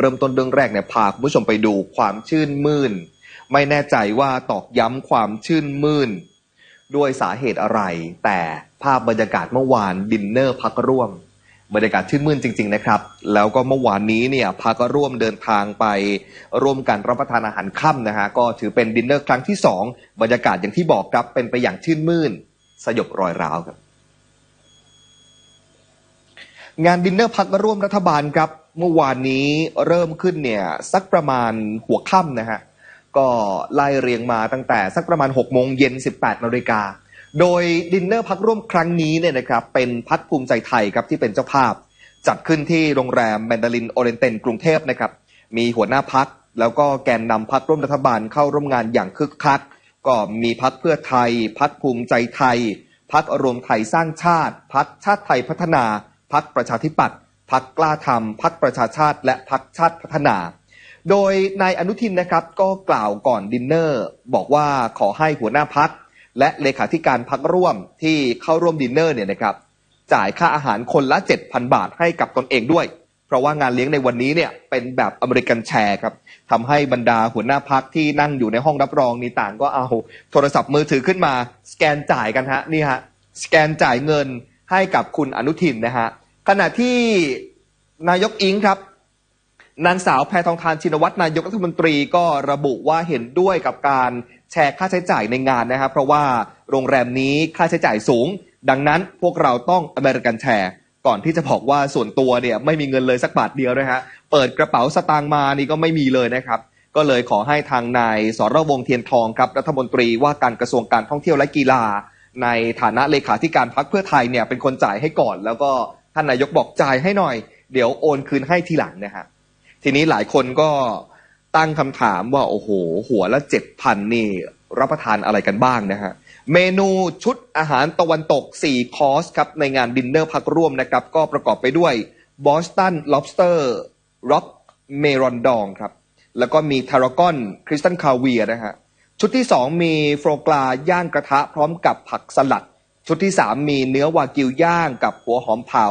เริ่มต้นเรื่องแรกเนี่ยพาคุณผู้ชมไปดูความชื่นมื่น ไม่แน่ใจว่าตอกย้ำความชื่นมื่น ด้วยสาเหตุอะไร แต่ภาพบรรยากาศเมื่อวานดินเนอร์พักร่วม บรรยากาศชื่นมื่นจริง ๆ นะครับ แล้วก็เมื่อวานนี้เนี่ยพักร่วมเดินทางไป ร่วมกันรับประทานอาหารค่ำนะฮะก็ถือเป็นดินเนอร์ครั้งที่สองบรรยากาศอย่างที่บอกครับเป็นไปอย่างชื่นมื่น สยบรอยร้าวครับ งานดินเนอร์พักร่วมรัฐบาลครับ เมื่อวานนี้เริ่มขึ้นเนี่ยสักประมาณหัวค่ำนะฮะ ก็ไล่เรียงมาตั้งแต่สักประมาณ6โมงเย็น 18นาฬิกา โดยดินเนอร์พักร่วมครั้งนี้เนี่ยนะครับเป็นพักภูมิใจไทยครับที่เป็นเจ้าภาพ จัดขึ้นที่โรงแรมแมนดารินโอเรนเตนกรุงเทพนะครับ มีหัวหน้าพักแล้วก็แกนนำพักร่วมรัฐบาลเข้าร่วมงานอย่างคึกคัก ก็มีพักเพื่อไทย พักภูมิใจไทย พักรวมไทยสร้างชาติ พักชาติไทยพัฒนา พักประชาธิปัตย์พักกล้าทำพักประชาชาติ และพักชาติพัฒนา โดยนายอนุทินนะครับก็กล่าวก่อนดินเนอร์ บอกว่าขอให้หัวหน้าพักและเลขาธิการพักร่วมที่เข้าร่วมดินเนอร์เนี่ยนะครับจ่ายค่าอาหารคนละ 7,000 บาทให้กับตนเองด้วย เพราะว่างานเลี้ยงในวันนี้เนี่ยเป็นแบบอเมริกันแชร์ครับทำให้บรรดาหัวหน้าพักที่นั่งอยู่ในห้องรับรองนี่ต่างก็เอาโทรศัพท์มือถือขึ้นมา สแกนจ่ายกันฮะนี่ฮะสแกนจ่ายเงิน ให้กับคุณอนุทินนะฮะขณะที่นายกอิงครับนางสาวแพทองทานชินวัตรนายกรัฐมนตรีก็ระบุว่าเห็นด้วยกับการแชร์ค่าใช้จ่ายในงานนะครับ เพราะว่าโรงแรมนี้ค่าใช้จ่ายสูง ดังนั้นพวกเราต้องอเมริกันแชร์ก่อนที่จะบอกว่าส่วนตัวเนี่ยไม่มีเงินเลยสักบาทเดียวนะฮะเปิดกระเป๋าสตางค์มานี่ก็ไม่มีเลยนะครับ ก็เลยขอให้ทางนายสรวงเทียนทองครับรัฐมนตรีว่าการกระทรวงการท่องเที่ยวและกีฬา ในฐานะเลขาธิการพักเพื่อไทยเนี่ยเป็นคนจ่ายให้ก่อน แล้วก็ท่านนายกบอกจ่ายให้หน่อย เดี๋ยวโอนคืนให้ทีหลังนะฮะทีนี้หลายคนก็ตั้งคำถามว่าโอ้โห หัวละเจ็ดพันนี่รับประทานอะไรกันบ้างนะฮะเมนูชุดอาหารตะวันตก 4 คอร์สครับ ในงานดินเนอร์พักร่วมนะครับ ก็ประกอบไปด้วยบอสตันล็อบสเตอร์ร็อกเมรอนดองครับ แล้วก็มีทารากอนคริสตันคาเวียนะฮะ ชุดที่ 2 มีโฟรกลาย่างกระทะพร้อมกับผักสลัด ชุดที่ 3 มีเนื้อวากิวย่างกับหัวหอมเผา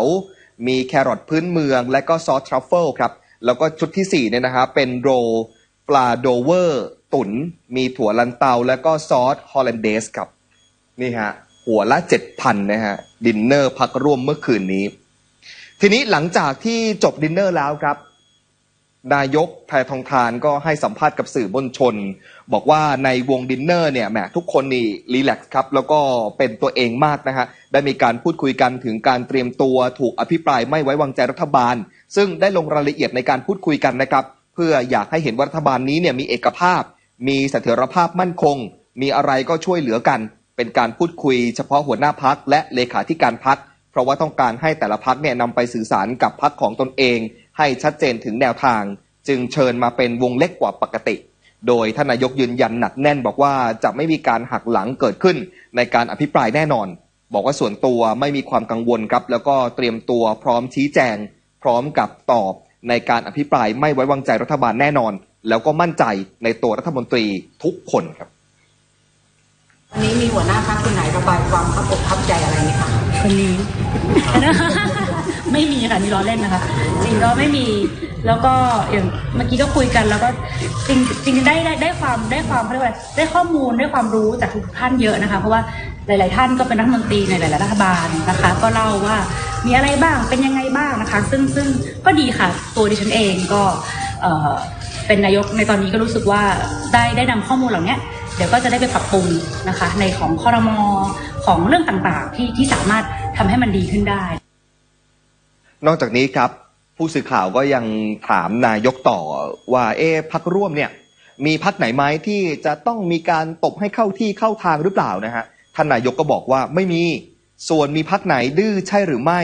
มีแครอทพื้นเมือง และก็ซอสทรัฟเฟิลครับ แล้วก็ชุดที่4เนี่ยนะฮะเป็นโรลปลาโดเวอร์ ตุ๋นมีถั่วลันเตา แล้วก็ซอสฮอลแลนเดสครับ นี่ฮะ หัวละ 7,000นะฮะ ดินเนอร์พักร่วมเมื่อคืนนี้ ทีนี้หลังจากที่จบดินเนอร์แล้วครับ นายกแพทองทานก็ให้สัมภาษณ์กับสื่อมวลชน บอกว่าในวงดินเนอร์เนี่ยแหมทุกคนนี่รีแลกซ์ครับแล้วก็เป็นตัวเองมากนะฮะได้มีการพูดคุยกันถึงการเตรียมตัวถูกอภิปรายไม่ไว้วางใจรัฐบาล ซึ่งได้ลงรายละเอียดในการพูดคุยกันนะครับ เพื่ออยากให้เห็นว่ารัฐบาลนี้เนี่ยมีเอกภาพ มีเสถียรภาพมั่นคง มีอะไรก็ช่วยเหลือกัน เป็นการพูดคุยเฉพาะหัวหน้าพักและเลขาธิการพักเพราะว่าต้องการให้แต่ละพักเนี่ยนำไปสื่อสารกับพักของตนเอง ให้ชัดเจนถึงแนวทาง จึงเชิญมาเป็นวงเล็กกว่าปกติ โดยท่านนายกยืนยันหนักแน่นบอกว่าจะไม่มีการหักหลังเกิดขึ้นในการอภิปรายแน่นอน บอกว่าส่วนตัวไม่มีความกังวลครับ แล้วก็เตรียมตัวพร้อมชี้แจง พร้อมกับตอบในการอภิปรายไม่ไว้วางใจรัฐบาลแน่นอน แล้วก็มั่นใจในตัวรัฐมนตรีทุกคนครับวันนี้มีหัวหน้าพักคนไหนระบายความขับอกขับใจอะไรไหมคะคนนี้ ไม่มีค่ะนี่ล้อเล่นนะคะ จริงก็ไม่มีแล้วก็อย่างเมื่อกี้ก็คุยกันแล้วก็จริงจริงได้ได้ได้ความได้ความเรียกว่าได้ข้อมูลได้ความรู้จากทุกท่านเยอะนะคะ เพราะว่าหลาย ๆ ท่านก็เป็นรัฐมนตรีในหลาย ๆ รัฐบาลนะคะ ก็เล่าว่ามีอะไรบ้างเป็นยังไงบ้างนะคะ ซึ่งซึ่งก็ดีค่ะตัวดิฉันเองก็เอ่อเป็นนายกในตอนนี้ก็รู้สึกว่าได้ได้นำข้อมูลเหล่านี้เดี๋ยวก็จะได้ไปปรับปรุงนะคะ ในของคอรมอของเรื่องต่าง ๆ ที่ที่สามารถทำให้มันดีขึ้นได้ นอกจากนี้ครับ ผู้สื่อข่าวก็ยังถามนายกต่อว่า เอ๊พักร่วมเนี่ย มีพักไหนไหมที่จะต้องมีการตบให้เข้าที่เข้าทางหรือเปล่านะฮะท่านนายกก็บอกว่าไม่มีส่วนมีพักไหนดื้อใช่หรือไม่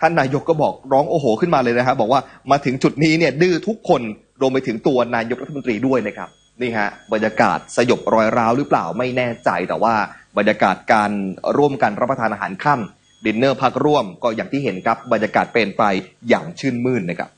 ท่านนายกก็บอกร้องโอโห ขึ้นมาเลยนะฮะบอกว่ามาถึงจุดนี้เนี่ยดื้อทุกคนรวมไปถึงตัวนายกรัฐมนตรีด้วยนะครับนี่ฮะบรรยากาศสยบรอยร้าวหรือเปล่าไม่แน่ใจแต่ว่าบรรยากาศการร่วมกันรับประทานอาหารค่ำ ดินเนอร์พักร่วมก็อย่างที่เห็นครับบรรยากาศเป็นไปอย่างชื่นมื่นนะครับ